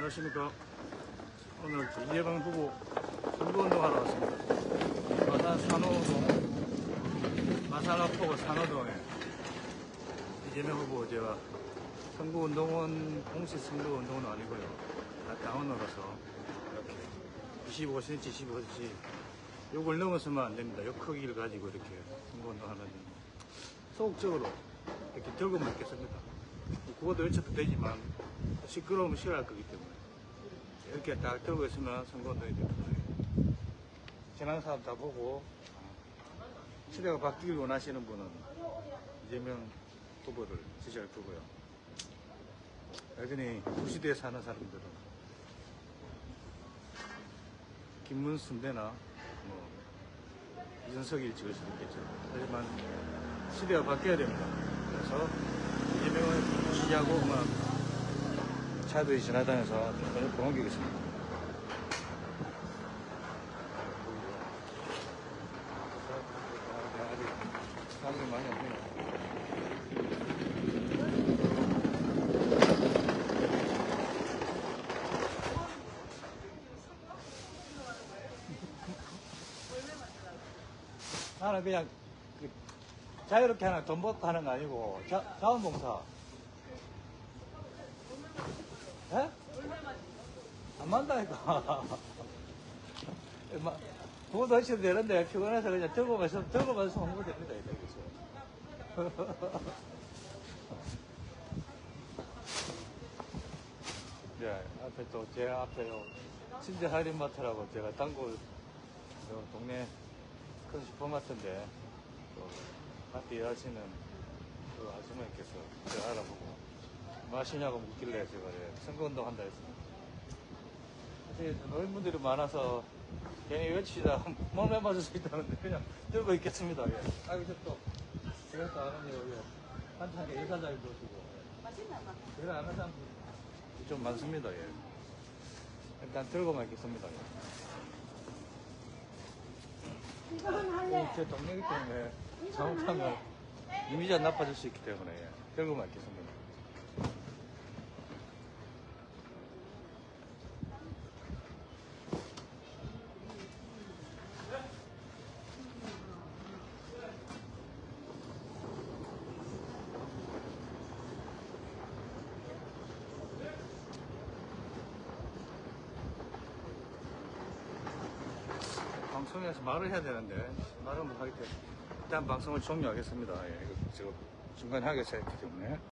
안녕하십니까. 오늘 이재명 후보 선거운동하러 왔습니다. 마산 산호동, 마산 앞포구 산호동에 이재명 후보 제가 선거운동은 공식 선거운동은 아니고요. 다 당원으로서 이렇게 25cm, 25cm 요걸 넘어서면 안 됩니다. 요 크기를 가지고 이렇게 선거운동하는 소극적으로 이렇게 들고 먹겠습니다. 그것도 외쳐도 되지만 시끄러우면 싫어할 거기 때문에 이렇게 딱 들고 있으면 선거운동이 됩니다. 지나는 사람 다 보고 시대가 바뀌길 원하시는 분은 이재명 후보를 지지할 거고요. 여전히 구시대에 사는 사람들은 김문순대나 뭐 이준석이 찍을 수도 있겠죠. 하지만 시대가 바뀌어야 됩니다. 그래서 지지하고 응원합니다. 차들이 지나다녀서 사람들이 많이 없네요. 나는 그냥 그 자유롭게 하는 돈 받고 하는 거 아니고 자, 자원봉사. 예? 안 만다니까. 마- 그것도 하셔도 되는데 피곤해서 그냥 들고 가서 들고 가서 홍보 됩니다. 이렇게. 네, 앞에 또 제 앞에요. 친절 할인마트라고 제가 단골 요 동네 큰 슈퍼마트인데 또 마트 일하시는 그 아주머니께서 제가 알아보고 마시냐고 묻길래 제가 예, 선거운동 한다 했습니다. 사실 노인분들이 많아서 괜히 외치다 몸에 맞을 수 있다는데 그냥 들고 있겠습니다. 예. 저또 제가 또 아는 요 예. 한창에 이사장님도 오시고 맛있나 봐. 제가 아는 사람 좀 많습니다. 예. 일단 들고만 있겠습니다. 예. 이거는 할래. 제 동네이기 때문에 잘못하면 이미지가 나빠질 수 있기 때문에 예. 들고만 있겠습니다. 방송에서 말을 해야 되는데 말을 못 하기 때문에 일단 방송을 종료하겠습니다. 예, 이거 제가 중간에 하겠어야 했기 때문에.